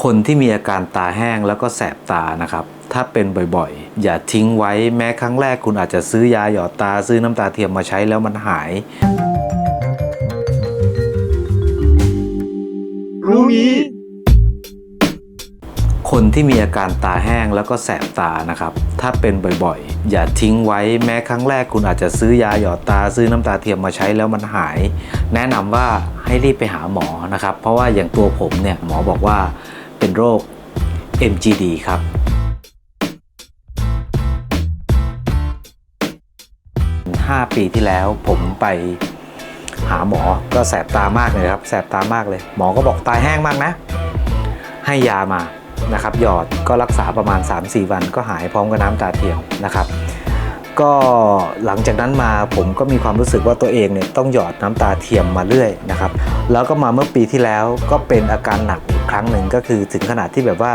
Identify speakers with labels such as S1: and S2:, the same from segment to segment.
S1: คนที่มีอาการตาแห้งแล้วก็แสบตานะครับ ถ้าเป็นบ่อยๆ อย่าทิ้งไว้แม้ครั้งแรกคุณอาจจะซื้อยาหยอดตาซื้อน้ำตาเทียมมาใช้แล้วมันหาย
S2: รู้งี้
S1: คนที่มีอาการตาแห้งแล้วก็แสบตานะครับ ถ้าเป็นบ่อยๆ อย่าทิ้งไว้แม้ครั้งแรกคุณอาจจะซื้อยาหยอดตาซื้อน้ำตาเทียมมาใช้แล้วมันหาย แนะนำว่าให้รีบไปหาหมอนะครับ เพราะว่าอย่างตัวผมเนี่ยหมอบอกว่า เป็นโรค MGD ครับ5 ปีที่แล้วผมไปหาหมอก็แสบตามากเลยครับแสบตามากเลย หมอก็บอกตายแห้งมากนะ ให้ยามานะครับหยอดก็รักษาประมาณ 3-4 วันก็หายพร้อมกับน้ำตาเทียมนะครับ ก็หลังจากนั้นมาผมก็มีความรู้สึกว่าตัวเองเนี่ยต้องหยอดน้ำตาเทียมมาเรื่อยนะครับ แล้วก็มาเมื่อปีที่แล้วก็เป็นอาการหนัก ครั้งหนึ่งก็คือถึงขนาดที่แบบว่า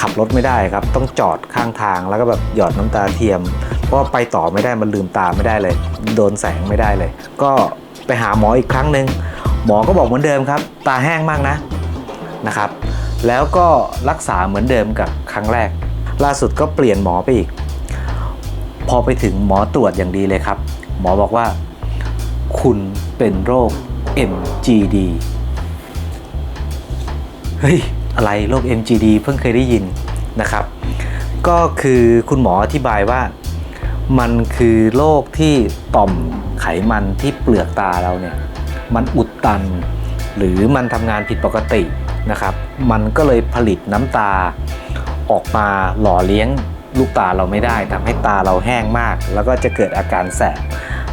S1: ขับรถไม่ได้ครับ ต้องจอดข้างทางแล้วก็แบบหยอดน้ำตาเทียม เพราะไปต่อไม่ได้มันลืมตาไม่ได้เลย โดนแสงไม่ได้เลย ก็ไปหาหมออีกครั้งหนึ่งหมอก็บอกเหมือนเดิมครับ ตาแห้งมากนะนะครับ แล้วก็รักษาเหมือนเดิมกับครั้งแรก ล่าสุดก็เปลี่ยนหมอไปอีก พอไปถึงหมอตรวจอย่างดีเลยครับ หมอบอกว่า คุณเป็นโรค MGD เฮ้ย อะไรโรค MGD เพิ่งเคยได้ยินนะครับ ก็คือคุณหมออธิบายว่ามันคือโรคที่ต่อมไขมันที่เปลือกตาเราเนี่ย มันอุดตัน หรือมันทำงานผิดปกตินะครับ มันก็เลยผลิตน้ำตาออกมาหล่อเลี้ยงลูกตาเราไม่ได้ทำให้ตาเราแห้งมาก แล้วก็จะเกิดอาการแสบ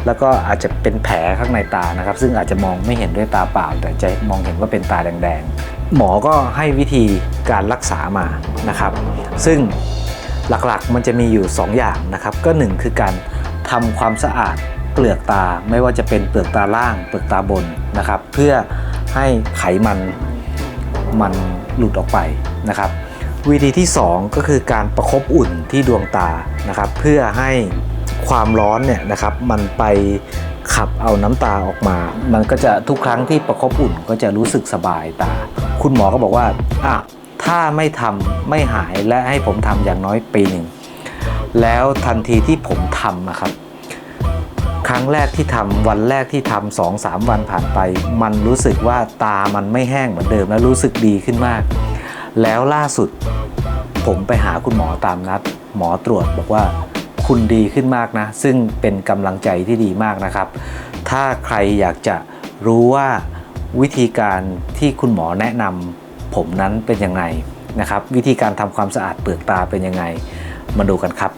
S1: แล้วก็อาจจะเป็นแผลข้างในตานะครับ ซึ่งอาจจะมองไม่เห็นด้วยตาเปล่า แต่จะมองเห็นว่าเป็นตาแดงๆ หมอก็ให้วิธีการรักษามานะครับ ซึ่งหลักๆมันจะมีอยู่ 2 อย่างนะครับ ก็ 1 คือการทำความสะอาดเปลือกตาไม่ว่าจะเป็นเปลือกตาล่าง เปลือกตาบนนะครับ เพื่อให้ไขมันมันหลุดออกไปนะครับ วิธีที่ 2 ก็คือการประคบอุ่นที่ดวงตานะครับ เพื่อให้ ความร้อนเนี่ยนะครับมันไปขับเอาน้ำตาออกมา มันก็จะทุกครั้งที่ประคบอุ่นก็จะรู้สึกสบายตา คุณหมอก็บอกว่าอะถ้าไม่ทำไม่หายและให้ผมทำอย่างน้อยปีหนึ่ง แล้วทันทีที่ผมทำนะครับ ครั้งแรกที่ทำวันแรกที่ทำสองสามวันผ่านไป มันรู้สึกว่าตามันไม่แห้งเหมือนเดิมและรู้สึกดีขึ้นมาก แล้วล่าสุด ผมไปหาคุณหมอตามนัด หมอตรวจบอกว่า คุณดีขึ้นมากนะ ซึ่งเป็นกำลังใจที่ดีมากนะครับ ถ้าใครอยากจะรู้ว่าวิธีการที่คุณหมอแนะนำผมนั้นเป็นยังไงนะครับ วิธีการทำความสะอาดเปลือกตาเป็นยังไง มาดูกันครับ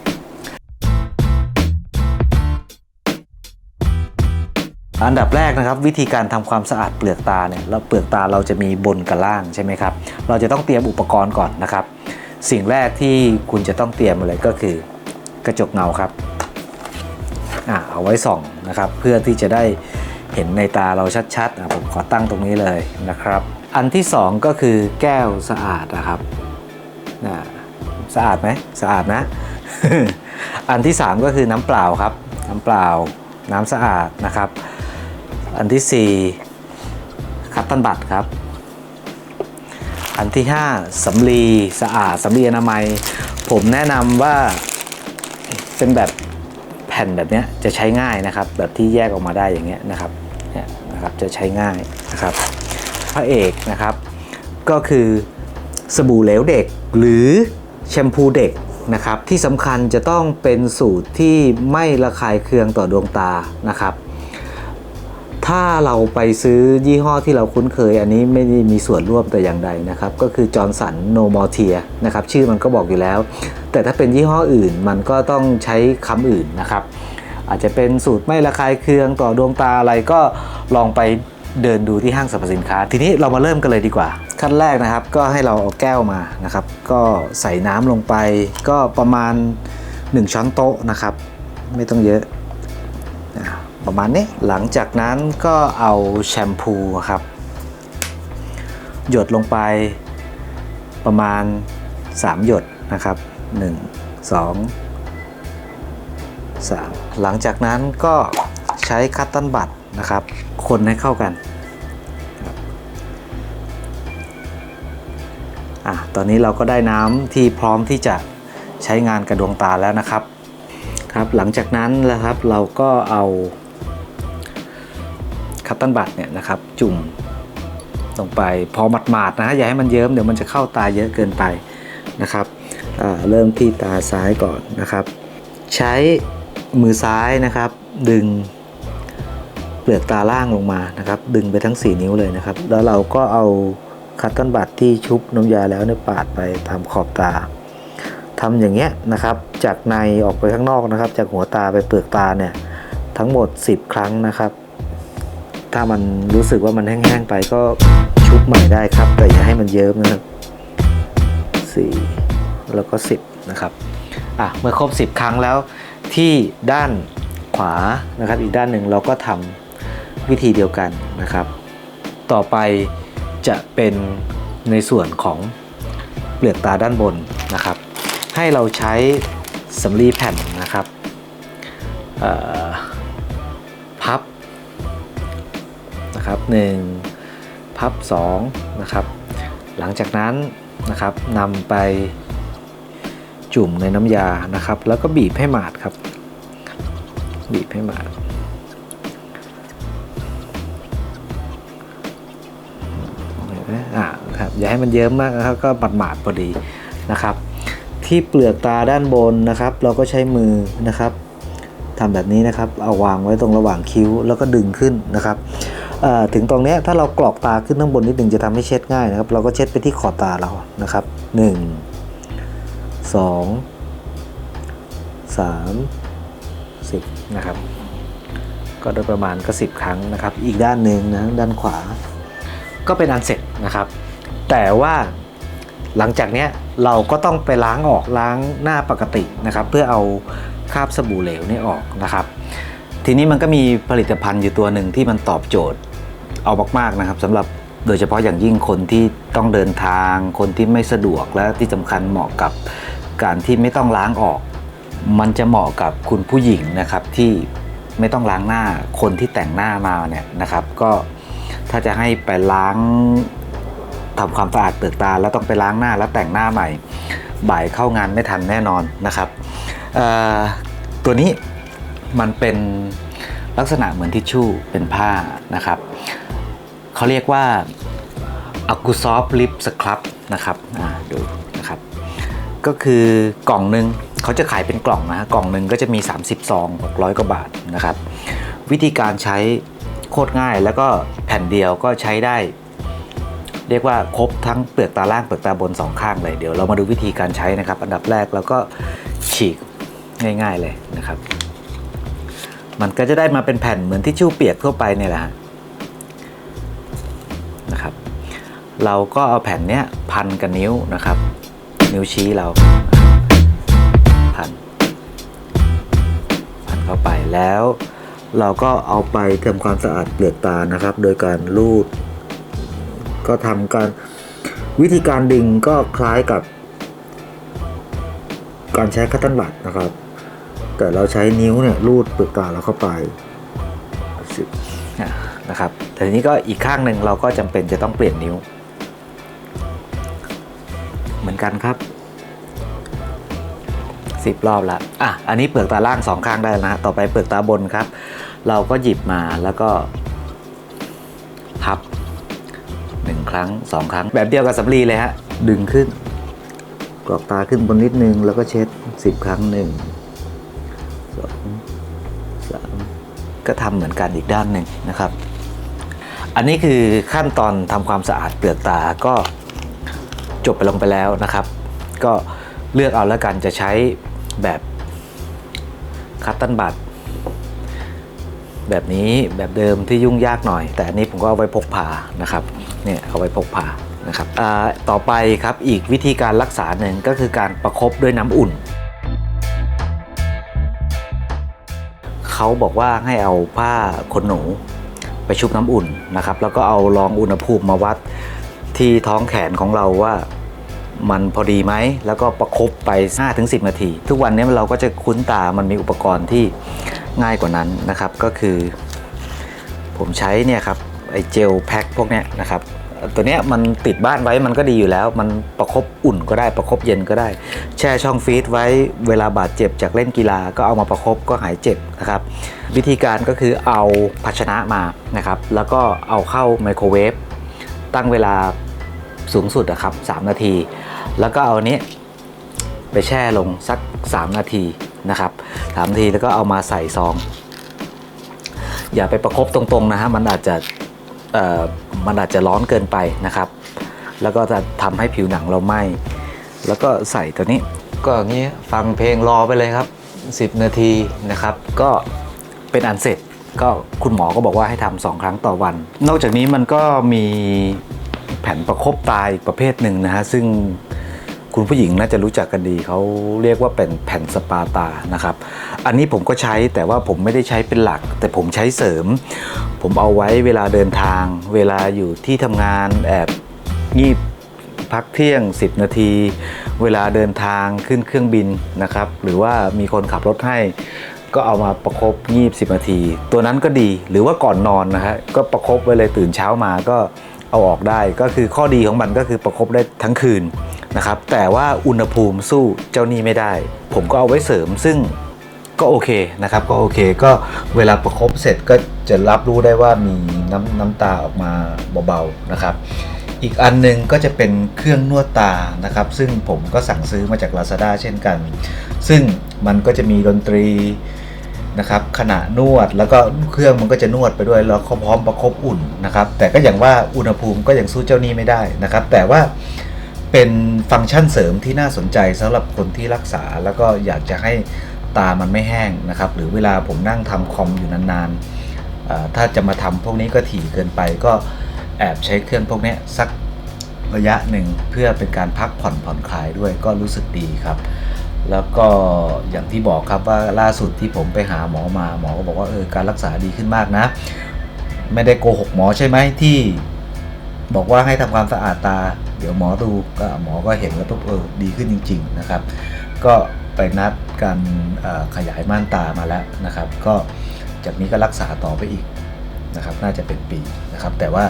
S1: อันดับแรกนะครับวิธีการทำความสะอาดเปลือกตาเนี่ยแล้วเปลือกตาเราจะมีบนกับล่างใช่ไหมครับ เราจะต้องเตรียมอุปกรณ์ก่อนนะครับ สิ่งแรกที่คุณจะต้องเตรียมเลยก็คือ กระจกเงาครับอ่าเอาไว้ส่องนะครับ เพื่อที่จะได้เห็นในตาเราชัดๆอะผมขอตั้งตรงนี้เลยนะครับ อันที่สองก็คือแก้วสะอาดนะครับสะอาดไหมสะอาดนะ อันที่สามก็คือน้ำเปล่าครับ น้ำเปล่า น้ำสะอาดนะครับ อันที่4คัตตันบัตครับ อันที่ 5สำลีสะอาดสำลีอนามัย ผมแนะนำว่า เป็นแบบแผ่นแบบนี้จะใช้ง่ายนะครับ แบบที่แยกออกมาได้อย่างเงี้ยนะครับเนี่ยนะครับจะใช้ง่ายนะครับ พระเอกนะครับ ก็คือสบู่เหลวเด็กหรือแชมพูเด็กนะครับ ที่สำคัญจะต้องเป็นสูตรที่ไม่ระคายเคืองต่อดวงตานะครับ ถ้าเราไปซื้อยี่ห้อที่เราคุ้นเคย อันนี้ไม่ได้มีส่วนร่วมแต่อย่างใดนะครับ ก็คือจอร์นสันโนมอเทียนะครับ ชื่อมันก็บอกอยู่แล้ว แต่ถ้าเป็นยี่ห้ออื่นมันก็ต้องใช้คำอื่นนะครับ อาจจะเป็นสูตรไม่ระคายเคืองต่อดวงตาอะไรก็ลองไปเดินดูที่ห้างสรรพสินค้า ทีนี้เรามาเริ่มกันเลยดีกว่า ขั้นแรกนะครับ ก็ให้เราเอาแก้วมานะครับ ก็ใส่น้ำลงไป ก็ประมาณ 1 ช้อนโต๊ะนะครับ ไม่ต้องเยอะ ประมาณนี้หลังจากนั้นก็เอาแชมพูครับ หยดลงไปประมาณ 3 หยดนะครับ 1 2 3 หลังจากนั้นก็ใช้คัตตันบัตนะครับ คนให้เข้ากันออะตอนนี้เราก็ได้น้ำที่พร้อมที่จะใช้งานกระดวงตาแล้วนะครับครับหลังจากนั้นนะครับเราก็เอา คัตตันบัตเนี่ยนะครับจุ่มลงไปพอหมาดๆนะอย่าให้มันเยิ้มเดี๋ยวมันจะเข้าตาเยอะเกินไปนะครับเริ่มที่ตาซ้ายก่อนนะครับ ใช้มือซ้ายนะครับ ดึงเปลือกตาล่างลงมานะครับ ดึงไปทั้ง 4 นิ้วเลยนะครับ แล้วเราก็เอาคัตตันบัตที่ชุบน้ำยาแล้วเนี่ยปาดไปตามขอบตาทำอย่างเงี้ยนะครับ จากในออกไปข้างนอกนะครับ จากหัวตาไปเปลือกตาเนี่ยทั้งหมด 10 ครั้งนะครับ ถ้ามันรู้สึกว่ามันแห้งๆไปก็ชุบใหม่ได้ครับ แต่อย่าให้มันเยิ้มนะครับสี่แล้วก็ 10 นะครับอะเมื่อครบ 10 ครั้งแล้วที่ด้านขวานะครับ อีกด้านหนึ่งเราก็ทำวิธีเดียวกันนะครับ ต่อไปจะเป็นในส่วนของเปลือกตาด้านบนนะครับ ให้เราใช้สำลีแผ่นนะครับ นะครับ1พับ2นะครับหลังจากนั้นนะครับนำไปจุ่มในน้ำยานะครับ แล้วก็บีบให้หมาดครับ บีบให้หมาดอ่าครับอย่าให้มันเยิ้มมากนะครับก็หมาดหมาดพอดีนะครับ ที่เปลือกตาด้านบนนะครับ เราก็ใช้มือนะครับทำแบบนี้นะครับ เอาวางไว้ตรงระหว่างคิ้วแล้วก็ดึงขึ้นนะครับ ถึงตรงนี้ถ้าเรากรอกตาขึ้นข้างบนนิดหนึ่งจะทำให้เช็ดง่ายนะครับ เราก็เช็ดไปที่ขอบตาเรานะครับ 1 2 3 10นะครับ ก็โดยประมาณก็ 10 ครั้งนะครับ อีกด้านหนึ่งนะด้านขวา ก็เป็นอันเสร็จนะครับ แต่ว่าหลังจากนี้เราก็ต้องไปล้างออกล้างหน้าปกตินะครับ เพื่อเอาคราบสบู่เหลวนี่ออกนะครับ ทีนี้มันก็มีผลิตภัณฑ์อยู่ตัวหนึ่งที่มันตอบโจทย์ เอามากๆนะครับสำหรับโดยเฉพาะอย่างยิ่งคนที่ต้องเดินทาง คนที่ไม่สะดวกและที่สำคัญเหมาะกับการที่ไม่ต้องล้างออก มันจะเหมาะกับคุณผู้หญิงนะครับที่ไม่ต้องล้างหน้าคนที่แต่งหน้ามาเนี่ยนะครับ ก็ถ้าจะให้ไปล้างทำความสะอาดเปลือกตา แล้วต้องไปล้างหน้าแล้วแต่งหน้าใหม่ บ่ายเข้างานไม่ทันแน่นอนนะครับตัวนี้มันเป็นลักษณะเหมือนทิชชู่เป็นผ้านะครับ เขาเรียกว่า a g u s o f Lip Scrub นะครับอ่าดูนะครับ ก็คือกล่องหนึ่งเขาจะขายเป็นกล่องนะ กล่องหนึ่งก็จะมี 30 ซอง 600 กว่าบาทนะครับ วิธีการใช้โคตรง่ายแล้วก็แผ่นเดียวก็ใช้ได้ เรียกว่าครบทั้งเปลือกตาล่างเปลือกตาบนสองข้างเลย เดี๋ยวเรามาดูวิธีการใช้นะครับ อันดับแรกเราก็ฉีกง่าย ๆเลยนะครับ มันก็จะได้มาเป็นแผ่นเหมือนที่ชู่เปียกทั่วไปเนี่ยแหละ เราก็เอาแผ่นเนี้ยพันกับนิ้วนะครับ นิ้วชี้เราพันพันเข้าไปแล้ว เราก็เอาไปทำความสะอาดเปลือกตานะครับ โดยการลูด ก็ทำการวิธีการดึงก็คล้ายกับ การใช้คัตตันบัตนะครับ แต่เราใช้นิ้วเนี่ยรูดเปลือกตาเราเข้าไปนะครับแต่ทีนี้ก็อีกข้างหนึ่งเราก็จำเป็นจะต้องเปลี่ยนนิ้ว กันครับสิบรอบละอะ อันนี้เปลือกตาล่างสองข้างได้นะ ต่อไปเปลือกตาบนครับ เราก็หยิบมาแล้วก็พับหนึ่งครั้งสองครั้ง แบบเดียวกับสำลีเลยฮะ ดึงขึ้น กรอกตาขึ้นบนนิดนึง แล้วก็เช็ดสิบครั้งหนึ่งสองสามก็ทำเหมือนกันอีกด้านหนึ่งนะครับ อันนี้คือขั้นตอนทำความสะอาดเปลือกตาก็ จบไปลงไปแล้วนะครับ ก็เลือกเอาแล้วกันจะใช้แบบคัตตันบัตแบบนี้แบบเดิมที่ยุ่งยากหน่อย แต่อันนี้ผมก็เอาไว้พกพานะครับเนี่ยเอาไว้พกพานะครับต่อไปครับอีกวิธีการรักษาหนึ่งก็คือการประคบด้วยน้ำอุ่น เขาบอกว่าให้เอาผ้าขนหนูไปชุบน้ำอุ่นนะครับ แล้วก็เอารองอุณหภูมิมาวัดที่ท้องแขนของเราว่า มันพอดีไหม แล้วก็ประคบไป 5-10 นาที ทุกวันนี้เราก็จะคุ้นตามันมีอุปกรณ์ที่ง่ายกว่านั้นนะครับ ก็คือ ผมใช้เนี่ยครับไอเจลแพ็คพวกเนี้ยนะครับตัวเนี้ยมันติดบ้านไว้มันก็ดีอยู่แล้ว มันประคบอุ่นก็ได้ประคบเย็นก็ได้ แช่ช่องฟรีซไว้เวลาบาดเจ็บจากเล่นกีฬาก็เอามาประคบก็หายเจ็บนะครับวิธีการก็คือเอาภาชนะมานะครับแล้วก็เอาเข้าไมโครเวฟตั้งเวลาสูงสุดอะครับ3นาที แล้วก็เอาอันนี้ไปแช่ลงสัก 3 นาทีนะครับ3นาทีแล้วก็เอามาใส่ซอง อย่าไปประคบตรงๆนะฮะมันอาจจะเอ่อมันอาจจะร้อนเกินไปนะครับ แล้วก็จะทำให้ผิวหนังเราไหม้แล้วก็ใส่ตัวนี้ก็อย่างนี้ฟังเพลงรอไปเลยครับ 10 นาทีนะครับ ก็เป็นอันเสร็จก็คุณหมอก็บอกว่าให้ทำสองครั้งต่อวัน นอกจากนี้มันก็มีแผ่นประคบตาอีกประเภทหนึ่งนะฮะซึ่ง คุณผู้หญิงน่าจะรู้จักกันดีเขาเรียกว่าเป็นแผ่นสปาตานะครับ อันนี้ผมก็ใช้แต่ว่าผมไม่ได้ใช้เป็นหลัก แต่ผมใช้เสริม ผมเอาไว้เวลาเดินทาง เวลาอยู่ที่ทำงานแอบงีบพักเที่ยง 10 นาที เวลาเดินทางขึ้นเครื่องบินนะครับ หรือว่ามีคนขับรถให้ก็เอามาประคบงีบ10นาที ตัวนั้นก็ดีหรือว่าก่อนนอนนะฮะก็ประคบไว้เลยตื่นเช้ามาก็เอาออกได้ ก็คือข้อดีของมันก็คือประคบได้ทั้งคืน นะครับแต่ว่าอุณหภูมิสู้เจ้านี่ไม่ได้ ผมก็เอาไว้เสริมซึ่งก็โอเคนะครับก็โอเคก็เวลาประคบเสร็จก็จะรับรู้ได้ว่ามีน้ำน้ำตาออกมาเบาๆนะครับ อีกอันหนึงก็จะเป็นเครื่องนวดตานะครับ ซึ่งผมก็สั่งซื้อมาจาก Lazada เช่นกัน ซึ่งมันก็จะมีดนตรีนะครับขณะนวดแล้วก็เครื่องมันก็จะนวดไปด้วยแล้วก็พร้อมประคบอุ่นนะครับ แต่ก็อย่างว่าอุณหภูมิก็ยังสู้เจ้านี้ไม่ได้นะครับ แต่ว่า เป็นฟังก์ชันเสริมที่น่าสนใจสำหรับคนที่รักษา แล้วก็อยากจะให้ตามันไม่แห้งนะครับ หรือเวลาผมนั่งทำคอมอยู่นานๆ ถ้าจะมาทำพวกนี้ก็ถี่เกินไปก็แอบใช้เครื่องพวกนี้สักระยะหนึ่งเพื่อเป็นการพักผ่อนผ่อนคลายด้วยก็รู้สึกดีครับ แล้วก็อย่างที่บอกครับว่าล่าสุดที่ผมไปหาหมอมาหมอก็บอกว่าเออการรักษาดีขึ้นมากนะ ไม่ได้โกหกหมอใช่ไหมที่ บอกว่าให้ทำความสะอาดตา เดี๋ยวหมอดูก็หมอก็เห็นแล้วปุ๊บเออดีขึ้นจริง ๆนะครับ ก็ไปนัดการขยายม่านตามาแล้วนะครับ ก็จากนี้ก็รักษาต่อไปอีกนะครับ น่าจะเป็นปีนะครับ แต่ว่า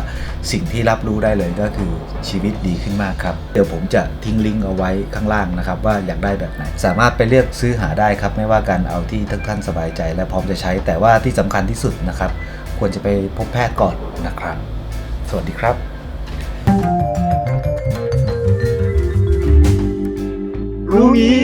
S1: สิ่งที่รับรู้ได้เลยก็คือชีวิตดีขึ้นมากครับ เดี๋ยวผมจะทิ้งลิงก์เอาไว้ข้างล่างนะครับ ว่าอยากได้แบบไหน สามารถไปเลือกซื้อหาได้ครับ ไม่ว่าการเอาที่ทุกท่านสบายใจ และพร้อมจะใช้ แต่ว่าที่สำคัญที่สุดนะครับ ควรจะไปพบแพทย์ก่อนนะครับ สวัสดีครับ
S2: งี้